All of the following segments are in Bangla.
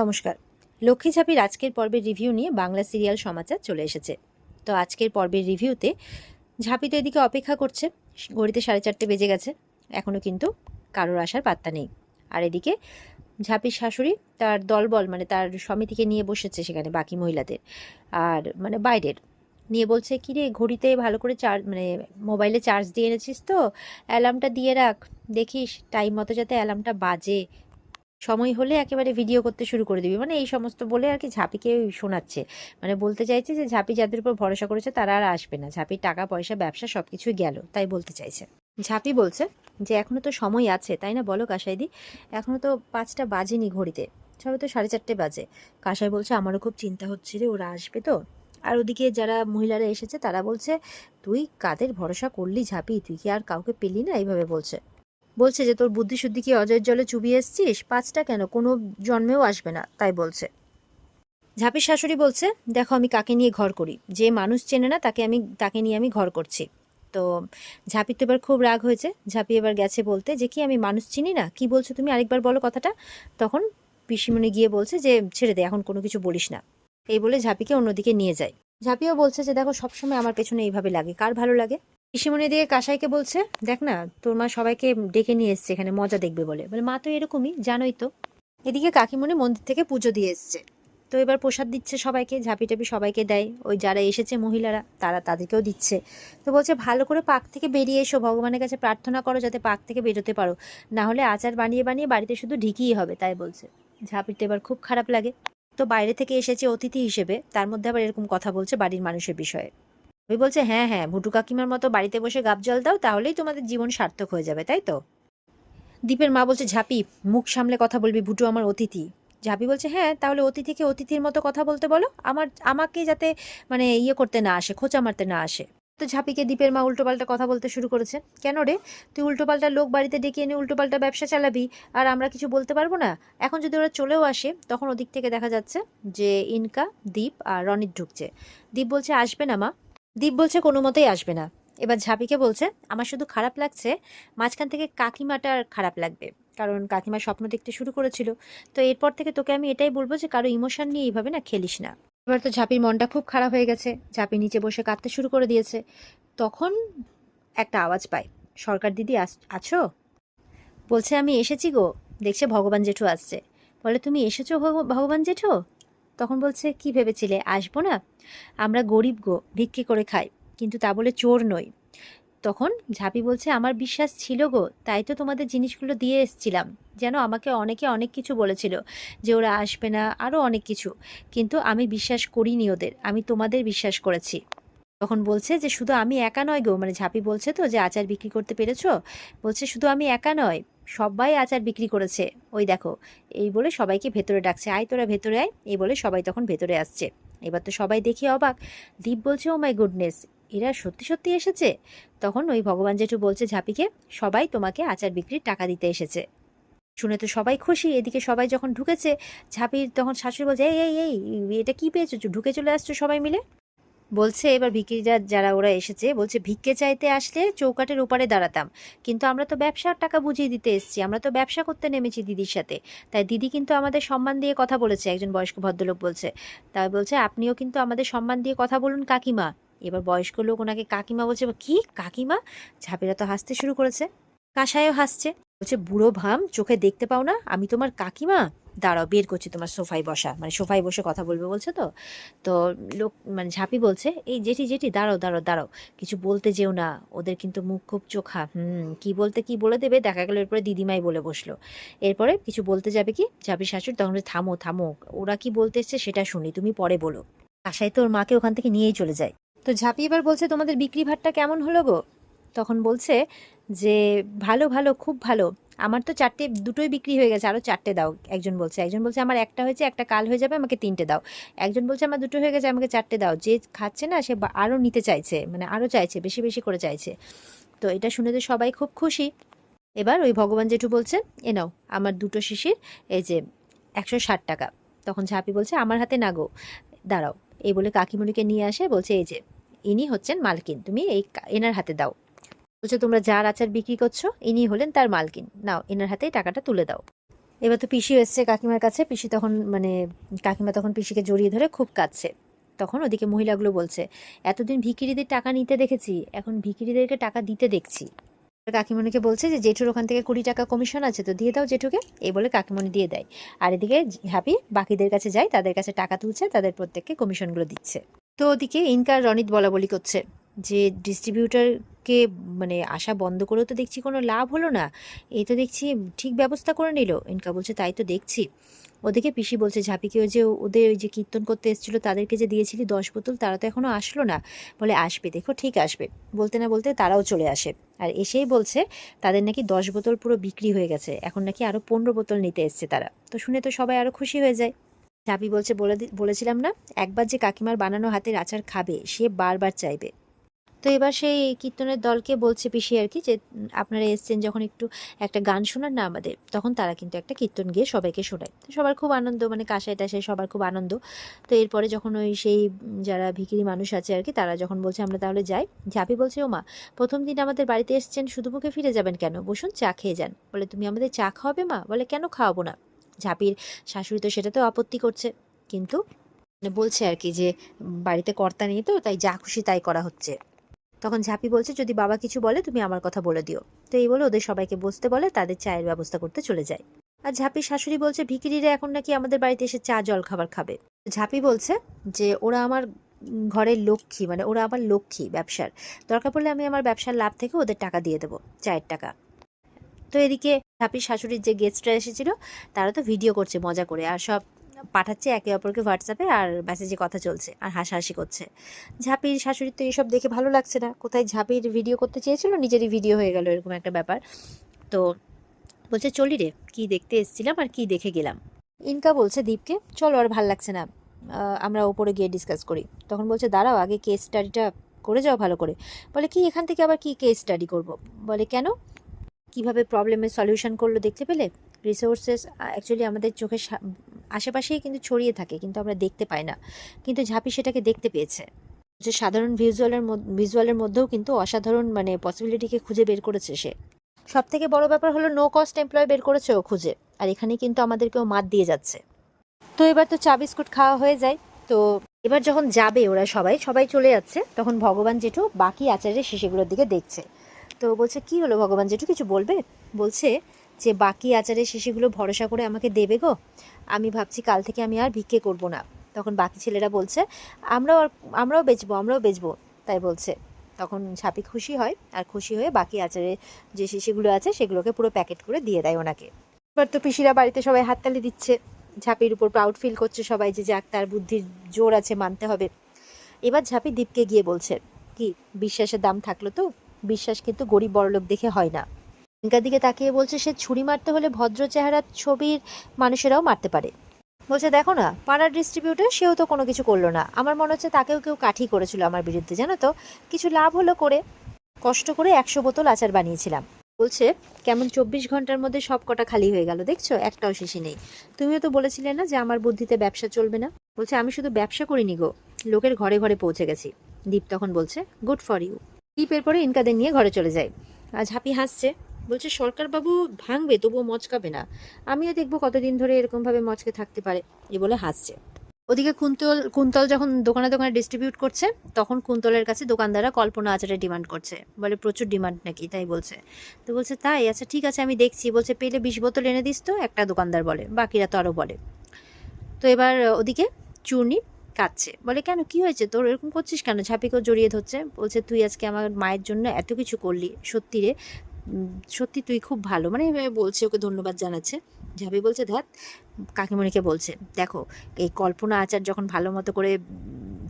নমস্কার। লক্ষ্মী ঝাপির আজকের পর্বের রিভিউ নিয়ে বাংলা সিরিয়াল সমাচার চলে এসেছে। তো আজকের পর্বের রিভিউতে ঝাপি তো এদিকে অপেক্ষা করছে, ঘড়িতে সাড়ে চারটে বেজে গেছে এখনও কিন্তু কারোর আসার পাত্তা নেই। আর এদিকে ঝাঁপির শাশুড়ি তার দলবল মানে তার সমিতিকে নিয়ে বসেছে সেখানে বাকি মহিলাদের, আর মানে বাইরের, নিয়ে বলছে কি রে ঘড়িতে ভালো করে চার্জ মানে মোবাইলে চার্জ দিয়ে এনেছিস তো অ্যালার্মটা দিয়ে রাখ, দেখিস টাইম মতো যাতে অ্যালার্মটা বাজে। সময় হলে একেবারে ভিডিও করতে শুরু করে দিবি। মানে এই সমস্ত বলে আর কি ঝাঁপিকে শোনাচ্ছে। মানে বলতে চাইছে যে, ঝাঁপি যাদের উপর ভরসা করেছে তারা আর আসবে না। ঝাঁপির টাকা, পয়সা, ব্যবসা সব কিছুই গেল, তাই বলতে চাইছে। ঝাঁপি বলছে যে, এখনও তো সময় আছে, তাই না? বলো কাসাইদি। এখনও তো পাঁচটা বাজেনি ঘড়িতে। সবে তো সাড়ে চারটে বাজে। কাসাই বলছে, আমারও খুব চিন্তা হচ্ছে রে, ওরা আসবে তো? আর ওদিকে যারা মহিলারা এসেছে তারা বলছে, তুই কাদের ভরসা করলি ঝাঁপি? তুই কি আর কাউকে পেলি না? এইভাবে বলছে। বলছে যে, তোর বুদ্ধি শুদ্ধি কি অজয়ের জলে চুবিয়ে এসছিস? পাঁচটা কেন? কোনো জন্মেও আসবে না। তাই বলছে। ঝাঁপির শাশুড়ি বলছে, দেখো, আমি কাকে নিয়ে ঘর করি? যে মানুষ চেনে না, তাকে আমি, তাকে নিয়ে আমি ঘর করছি। তো ঝাঁপির তো এবার খুব রাগ হয়েছে। ঝাঁপি এবার গেছে বলতে যে, কি আমি মানুষ চিনি না? কি বলছো তুমি? আরেকবার বলো কথাটা। তখন পিসিমণি গিয়ে বলছে যে, ছেড়ে দে, এখন কোনো কিছু বলিস না। এই বলে ঝাঁপিকে অন্যদিকে নিয়ে যায়। ঝাঁপিও বলছে যে, দেখো, সবসময় আমার পেছনে এইভাবে লাগে। কার ভালো লাগে? পিসিমণি দিয়ে কাসাইকে বলছে, দেখ না, তোর মা সবাইকে ডেকে নিয়ে এসছে এখানে, মজা দেখবে বলে। বলে, মা তো এরকমই, জানোই তো। এদিকে কাকিমণি মন্দির থেকে পুজো দিয়ে এসছে। তো এবার প্রসাদ দিচ্ছে সবাইকে, ঝাঁপি টাপি সবাইকে দেয়। ওই যারা এসেছে মহিলারা, তারা তাদেরকেও দিচ্ছে। তো বলছে, ভালো করে পাক থেকে বেরিয়ে এসো, ভগবানের কাছে প্রার্থনা করো যাতে পাক থেকে বেরোতে পারো। না হলে আচার বানিয়ে বানিয়ে বাড়িতে শুধু ঢিকিই হবে, তাই বলছে। ঝাঁপিটা এবার খুব খারাপ লাগে। তো বাইরে থেকে এসেছে অতিথি হিসেবে, তার মধ্যে আবার এরকম কথা বলছে বাড়ির মানুষের বিষয়ে। ওই বলছে হ্যাঁ হ্যাঁ ভুটু কাকিমার মতো বাড়িতে বসে গাব জল দাও, তাহলেই তোমাদের জীবন সার্থক হয়ে যাবে, তাই তো? দীপের মা বলছে, ঝাপি, মুখ সামলে কথা বলবি ভুটু আমার অতিথি। ঝাপি বলছে হ্যাঁ তাহলে অতিথিকে অতিথির মতো কথা বলতে বলো, আমার, আমাকে যাতে মানে ইয়ে করতে না আসে, খোঁচা মারতে না আসে। তো ঝাপিকে দীপের মা উল্টোপাল্টা কথা বলতে শুরু করেছে, কেন রে? তুই উল্টোপাল্টা লোক বাড়িতে ডেকে এনে উল্টোপাল্টা ব্যবসা চালাবি, আর আমরা কিছু বলতে পারব না? এখন যদি ওরা চলেও আসে, তখন ওদিক থেকে দেখা যাচ্ছে যে ইনকা, দীপ আর রনিত ঢুকছে। দীপ বলছে, আসবে না মা দীপ বলছে কোনো মতেই আসবে না। এবার ঝাপিকে বলছে, আমার শুধু খারাপ লাগছে, মাঝখান থেকে কাকিমাটার খারাপ লাগবে। কারণ কাকিমা স্বপ্ন দেখতে শুরু করেছিল। তো এরপর থেকে তোকে আমি এটাই বলব যে কারও ইমোশন নিয়ে এইভাবে না খেলিস না। এবার তো ঝাপির মনটা খুব খারাপ হয়ে গেছে। ঝাপি নিচে বসে কাঁদতে শুরু করে দিয়েছে। তখন একটা আওয়াজ পায় সরকার দিদি আছো? বলছে, আমি এসেছি গো। দেখছে ভগবান জেঠু আসছে। বলে, তুমি এসেছ ভগ- ভগবান জেঠু? তখন বলছে, কি ভেবেছিলে? আসব না? আমরা গরিব গো, ভিক্ষে করে খাই। কিন্তু তা বলে চোর নই। তখন ঝাঁপি বলছে, আমার বিশ্বাস ছিল গো, তাই তো তোমাদের জিনিসগুলো দিয়ে এসছিলাম। যেন আমাকে অনেকে অনেক কিছু বলেছিল যে ওরা আসবে না আরও অনেক কিছু। কিন্তু আমি বিশ্বাস করিনি ওদের, আমি তোমাদের বিশ্বাস করেছি। তখন বলছে যে, শুধু আমি একা নয় গো? মানে ঝাঁপি বলছে তো, যে আচার বিক্রি করতে পেরেছ? বলছে, শুধু আমি একা নয়। সবাই আচার বিক্রি করেছে। ওই দেখো, এই বলে সবাইকে ভেতরে ডাকছে। আয় তোরা ভেতরে আয়। এই বলে সবাই তখন ভেতরে আসছে। এবার তো সবাই দেখি অবাক। দীপ বলছে ও মাই গুডনেস এরা সত্যি সত্যি এসেছে? তখন ওই ভগবান জেঠু বলছে, ঝাঁপিকে, সবাই তোমাকে আচার বিক্রির টাকা দিতে এসেছে। শুনে তো সবাই খুশি। এদিকে সবাই যখন ঢুকেছে, ঝাঁপির তখন শাশুড়ি বলছে, এই এই এই, এটা কি পেয়েছ? ঢুকে চলে আসছো সবাই মিলে? বলছে, এবার ভিকিরিরা যারা ওরা এসেছে, বলছে, ভিক্ষে চাইতে আসলে চৌকাটের ওপারে দাঁড়াতাম। কিন্তু আমরা তো ব্যবসার টাকা বুঝিয়ে দিতে এসেছি, আমরা তো ব্যবসা করতে নেমেছি দিদির সাথে। তাই দিদি কিন্তু আমাদের সম্মান দিয়ে কথা বলেছে, একজন বয়স্ক ভদ্রলোক বলছে। তাই বলছে, আপনিও কিন্তু আমাদের সম্মান দিয়ে কথা বলুন, কাকিমা। এবার বয়স্ক লোক ওনাকে, কাকিমা, বলছে, কি? কাকিমা? ঝাঁপিরা তো হাসতে শুরু করেছে। কাসায়ও হাসছে। বলছে, বুড়ো ভাম, চোখে দেখতে পাও না, আমি তোমার কাকিমা। দাঁড়াও, বের করছি তোমার সোফায় বসা। মানে সোফায় বসে কথা বলবে বলছে তো? তো লোক মানে ঝাঁপি বলছে, এই জেঠি জেঠি, দাঁড়াও দাঁড়াও দাঁড়াও, কিছু বলতে যেও না। ওদের কিন্তু মুখ খুব চোখা। হুম, কি বলতে কি বলে দেবে? দেখা গেল এরপরে দিদিমাই বলে বসল। এরপরে কিছু বলতে যাবে কি? ঝাঁপি শাশুড়ি তখন থামো থামো, ওরা কি বলতে এসছে সেটা শুনি, তুমি পরে বলো। আশায় তো ওর মাকে ওখান থেকে নিয়েই চলে যায়। তো ঝাঁপি এবার বলছে, তোমাদের বিক্রি ভাটটা কেমন হলো গো? তখন বলছে যে, ভালো ভালো, খুব ভালো। আমার তো চারটে, দুটোই বিক্রি হয়ে গেছে। আরও চারটে দাও। একজন বলছে। একজন বলছে, আমার একটা হয়েছে, একটা কাল হয়ে যাবে, আমাকে তিনটে দাও। একজন বলছে, আমার দুটো হয়ে গেছে, আমাকে চারটে দাও। যে খাচ্ছে না, সে আরও নিতে চাইছে মানে আরও চাইছে, বেশি বেশি করে চাইছে। তো এটা শুনে তো সবাই খুব খুশি। এবার ওই ভগবান জেঠু বলছে, এ নাও, আমার দুটো শিশির, এই যে একশো ষাট টাকা। তখন ঝাঁপি বলছে, আমার হাতে না গো, দাঁড়াও। এই বলে কাকিমণিকে নিয়ে আসে, বলছে, এই যে, ইনি হচ্ছেন মালকিন, তুমি এই এনার হাতে দাও। বলছে, তোমরা যার আচার বিক্রি করছ, ইনি হলেন তার মালকিন। নাও এনার হাতে টাকাটা তুলে দাও। এবার তো পিসি এসছে কাকিমার কাছে। পিসি তখন মানে কাকিমা তখন পিসিকে জড়িয়ে ধরে খুব কাঁদছে। তখন ওদিকে মহিলাগুলো বলছে, এতদিন ভিকিরিদের টাকা নিতে দেখেছি, এখন ভিকিরিদেরকে টাকা দিতে দেখছি। কাকিমণিকে বলছে যে, জেঠুর ওখান থেকে কুড়ি টাকা কমিশন আছে, তো দিয়ে দাও জেঠুকে। এই বলে কাকিমণি দিয়ে দেয়। আর এদিকে হ্যাপি বাকিদের কাছে যায়, তাদের কাছে টাকা তুলছে, তাদের প্রত্যেককে কমিশনগুলো দিচ্ছে। তো ওদিকে ইনকার রনিত বলা বলি করছে। যে ডিস্ট্রিবিউটারকে মানে আসা বন্ধ করেও তো দেখছি কোনো লাভ হলো না। এই তো দেখছি ঠিক ব্যবস্থা করে নিল। ইনকা বলছে, তাই তো দেখছি। ওদেরকে পিসি বলছে, ঝাঁপিকে ওই যে ওদের ওই যে কীর্তন করতে এসেছিল, তাদেরকে যে দিয়েছিলি দশ বোতল, তারা তো এখনও আসলো না। বলে, আসবে, দেখো, ঠিক আসবে। বলতে না বলতে তারাও চলে আসে। আর এসেই বলছে, তাদের নাকি দশ বোতল পুরো বিক্রি হয়ে গেছে। এখন নাকি আরও পনেরো বোতল নিতে এসছে তারা। তো শুনে তো সবাই আরও খুশি হয়ে যায়। ঝাঁপি বলছে, বলে বলেছিলাম না, একবার যে কাকিমার বানানো হাতের আচার খাবে, সে বারবার চাইবে। তো এবার সেই কীর্তনের দলকে বলছে পিসি আর কি যে আপনারা এসছেন যখন একটু একটা গান শোনান না আমাদের, তখন তারা কিন্তু একটা কীর্তন গিয়ে সবাইকে শোনায়। তো সবার খুব আনন্দ মানে কাঁসায় টাসায় সবার খুব আনন্দ। তো এরপরে যখন ওই সেই যারা ভিখিরি মানুষ আছে আর কি, তারা যখন বলছে আমরা তাহলে যাই, ঝাঁপি বলছে ও মা প্রথম দিন আমাদের বাড়িতে এসছেন, শুধু মুখে ফিরে যাবেন কেন? বসুন, চা খেয়ে যান। বলে, তুমি আমাদের চা খাওয়াবে, মা? বলে, কেন খাওয়াবো না? ঝাঁপির শাশুড়ি তো সেটাতেও আপত্তি করছে। কিন্তু বলছে আর কি যে, বাড়িতে কর্তা নেই তো, তাই যা খুশি তাই করা হচ্ছে। তখন ঝাঁপি বলছে, যদি বাবা কিছু বলে, তুমি আমার কথা বলে দিও। তো এই বলে ওদের সবাইকে বসতে বলে, তাদের চায়ের ব্যবস্থা করতে চলে যায়। আর ঝাঁপির শাশুড়ি বলছে ভিকিরিরা এখন নাকি আমাদের বাড়িতে এসে চা, জল খাবার খাবে। ঝাঁপি বলছে যে, ওরা আমার ঘরের লক্ষ্মী মানে ওরা আমার লক্ষ্মী ব্যবসার। দরকার পড়লে আমি আমার ব্যবসার লাভ থেকে ওদের টাকা দিয়ে দেবো, চায়ের টাকা। তো এদিকে ঝাঁপির শাশুড়ির যে গেস্টরা এসেছিল, তারা তো ভিডিও করছে, মজা করে। আর সব পাঠাচ্ছে একে অপরকে হোয়াটসঅ্যাপে আর মেসেজে কথা চলছে আর হাসাহাসি করছে। ঝাঁপির শাশুড়ির তো এইসব দেখে ভালো লাগছে না। কোথায় ঝাঁপির ভিডিও করতে চেয়েছিল? নিজেরই ভিডিও হয়ে গেল এরকম একটা ব্যাপার। তো বলছে, চলি রে, কী দেখতে এসেছিলাম আর কি দেখে গেলাম। ইনকা বলছে দীপকে, চলো, আর ভালো লাগছে না। আমরা ওপরে গিয়ে ডিসকাস করি। তখন বলছে, দাঁড়াও, আগে কেস স্টাডিটা করে যাও ভালো করে। বলে, কি, এখান থেকে আবার কি কেস স্টাডি করব? বলে, কেন? কীভাবে প্রবলেমের সলিউশন করল দেখতে পেলে? রিসোর্সেস অ্যাকচুয়ালি আমাদের চোখের আশেপাশেই কিন্তু ছড়িয়ে থাকে, কিন্তু আমরা দেখতে পাই না। কিন্তু ঝাঁপি সেটাকে দেখতে পেয়েছে। যে সাধারণ ভিজুয়ালের ভিজুয়ালের মধ্যেও কিন্তু অসাধারণ মানে পসিবিলিটিকে খুঁজে বের করেছে সে। সব থেকে বড় ব্যাপার হলো নো কস্ট এমপ্লয় বের করেছে ও খুঁজে, আর এখানে কিন্তু আমাদেরকেও মাত দিয়ে যাচ্ছে। তো এবার তো চা, বিস্কুট খাওয়া হয়ে যায়। তো এবার যখন যাবে ওরা সবাই সবাই চলে যাচ্ছে, তখন ভগবান জেঠু বাকি আচারের শিশিগুলোর দিকে দেখছে। তো বলছে, কি হলো ভগবান জেঠু, কিছু বলবে? বলছে যে বাকি আচারের শিশিগুলো ভরসা করে আমাকে দেবে গো, আমি ভাবছি কাল থেকে আমি আর ভিক্ষে করব না। তখন বাকি ছেলেরা বলছে, আমরাও আমরাও বেচবো আমরাও বেচবো। তাই বলছে। তখন ঝাঁপি খুশি হয় আর খুশি হয়ে বাকি আচারের যে শিশিগুলো আছে সেগুলোকে পুরো প্যাকেট করে দিয়ে দেয় ওনাকে। এবার তো পিসিরা বাড়িতে সবাই হাততালি দিচ্ছে। ঝাঁপির উপর প্রাউড ফিল করছে সবাই যে যাক, তার বুদ্ধির জোর আছে মানতে হবে। এবার ঝাঁপি দীপকে গিয়ে বলছে, কি, বিশ্বাসের দাম থাকল তো? বিশ্বাস কিন্তু গরিব বড়লোক দেখে হয় না। ইনকার দিকে তাকিয়ে বলছে, সে ছুরি মারতে হলে ভদ্র চেহারার ছবির মানুষেরাও মারতে পারে। বলছে, দেখো না, পাড়ার ডিস্ট্রিবিউটার সেও তো কোনো কিছু করল না। আমার মনে হচ্ছে তাকেও কেউ কাঠি করেছিল আমার বিরুদ্ধে, জানো তো? কিছু লাভ হলো করে, কষ্ট করে একশো বোতল আচার বানিয়েছিলাম। বলছে, কেমন চব্বিশ ঘণ্টার মধ্যে সব কটা খালি হয়ে গেল, দেখছ? একটাও শেষে নেই। তুমিও তো বলেছিলে না যে আমার বুদ্ধিতে ব্যবসা চলবে না? বলছে, আমি শুধু ব্যবসা করিনি গো, লোকের ঘরে ঘরে পৌঁছে গেছি। দীপ তখন বলছে গুড ফর ইউ দীপ এরপরে ইনকাদের নিয়ে ঘরে চলে যায়। আর ঝাঁপি হাসছে বলছে, সরকারবাবু ভাঙবে, তবুও মচকাবে না। আমিও দেখব কতদিন ধরে এরকমভাবে মচকে থাকতে পারে। এ বলে হাসছে। ওদিকে কুন্তল কুন্তল যখন দোকানে দোকানে ডিস্ট্রিবিউট করছে, তখন কুন্তলের কাছে দোকানদাররা কল্পনা আচারের ডিমান্ড করছে। বলে, প্রচুর ডিমান্ড নাকি? তাই বলছে। তো বলছে, তাই আচ্ছা ঠিক আছে, আমি দেখছি। বলছে, পেলে বিশ বোতল এনে দিস তো, একটা দোকানদার বলে, বাকিরা তো আরও বলে। তো এবার ওদিকে চূর্ণি কাঁদছে। বলে, কেন, কি হয়েছে? তোর এরকম করছিস কেন? ঝাঁপিকেও জড়িয়ে ধরছে। বলছে, তুই আজকে আমার মায়ের জন্য এত কিছু করলি। সত্যি রে সত্যি তুই খুব ভালো। মানে এভাবে বলছে, ওকে ধন্যবাদ জানাচ্ছে। ঝাঁপি বলছে ধ্যাত কাকিমণিকে বলছে, দেখো, এই কল্পনা আচার যখন ভালো মতো করে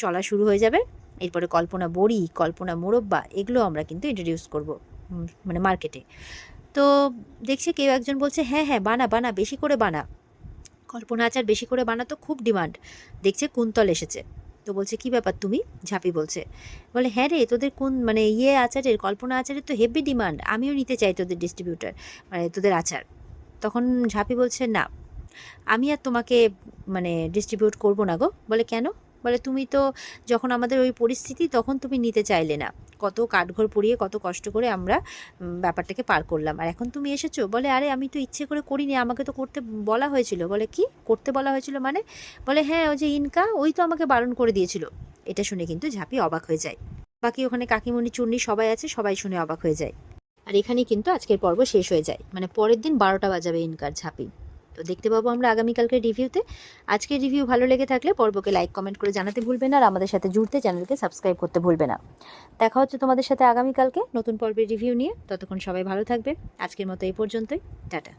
চলা শুরু হয়ে যাবে, এরপরে কল্পনা বড়ি, কল্পনা মোরব্বা, এগুলো আমরা কিন্তু ইন্ট্রোডিউস করব মানে মার্কেটে তো দেখছি কেউ একজন বলছে হ্যাঁ হ্যাঁ বানা বানা, বেশি করে বানা। কল্পনা আচার বেশি করে বানাতো খুব ডিমান্ড দেখছে কুন্তল এসেছে। তো বলছে, কি ব্যাপার তুমি? ঝাঁপি বলছে। বলে হ্যাঁ রে, তোদের কোন মানে ইয়ে আচারের, কল্পনা আচারের তো হেভি ডিমান্ড আমিও নিতে চাই তোদের ডিস্ট্রিবিউটার মানে তোদের আচার। তখন ঝাঁপি বলছে, না, আমি আর তোমাকে মানে ডিস্ট্রিবিউট করব না গো। বলে, কেন? বলে, তুমি তো যখন আমাদের ওই পরিস্থিতি, তখন তুমি নিতে চাইলে না। কত কাঠঘর পুড়িয়ে কত কষ্ট করে আমরা ব্যাপারটাকে পার করলাম। আর এখন তুমি এসেছ? বলে, আরে, আমি তো ইচ্ছে করে করিনি। আমাকে তো করতে বলা হয়েছিল। বলে, কি? করতে বলা হয়েছিল মানে? বলে হ্যাঁ ওই যে ইনকা, ওই তো আমাকে বারণ করে দিয়েছিল। এটা শুনে কিন্তু ঝাঁপি অবাক হয়ে যায়। বাকি ওখানে কাকিমণি চূর্ণি সবাই আছে, সবাই শুনে অবাক হয়ে যায়। আর এখানেই কিন্তু আজকের পর্ব শেষ হয়ে যায়। মানে পরের দিন বারোটা বাজাবে ইনকার ঝাঁপি। তো দেখতে পাবো আমরা আগামীকালকে রিভিউতে। আজকের রিভিউ ভালো লেগে থাকলে পর্বকে লাইক, কমেন্ট করে জানাতে ভুলবে না আর আমাদের সাথে জুড়তে চ্যানেলকে সাবস্ক্রাইব করতে ভুলবে না। দেখা হচ্ছে তোমাদের সাথে আগামীকালকে নতুন পর্বের রিভিউ নিয়ে। ততক্ষণ সবাই ভালো থাকবে আজকের মতো এই পর্যন্তই। টাটা।